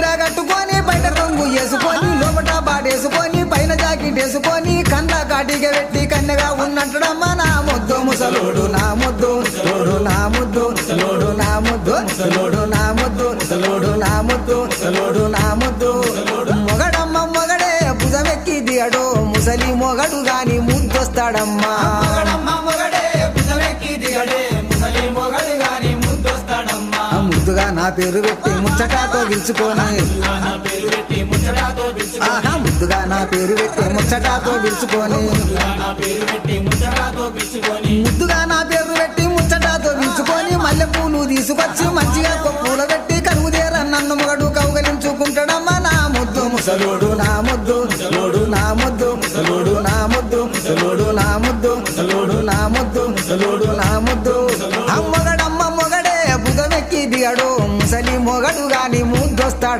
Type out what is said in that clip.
చీర కట్టుకొని బయట రంగు వేసుకొని లోపట బాడేసుకొని పైన జాకెట్ వేసుకొని కన్న కాటిగా పెట్టి కన్నెగా ఉన్నట్టుడమ్మా నా ముద్దు. ముసలోడు నా ముద్దు ముసలోడు నా ముద్దు ముసలోడు నా ముద్దు ముసలోడు నా ముద్దు ముసలోడు నా ముద్దు ముసలోడు నా ముద్దు. మొగడమ్మ మొగడే భుజమెక్కి దిగడు. ముసలి మొగడు గాని ముద్దొస్తాడమ్మా. ముద్దుగా నా పేరు పెట్టి ముచ్చటాతో పిలుచుకొని ఆహా ముద్దుగా నా పేరు పెట్టి ముచ్చటాతో పిలుచుకొని ముద్దుగా నా పేరు పెట్టి ముచ్చటాతో పిలుచుకొని మల్లె పూలు తీసుకొచ్చి మంచిగా పూల పెట్టి కరువుదేర నన్ను మొగడు కౌగలించుకుంటాడమ్మా నా ముద్దు. ముసలోడు నా ముద్దు. ముసలోడు నా ముద్దు. ముసలోడు నా ముద్దు. లోడు నా ముద్దు. ముసలోడు నా ముద్దు. లోడు నా ముద్దు. దిగడు ముసలి మొగడు గాని ముద్దొస్తాడు?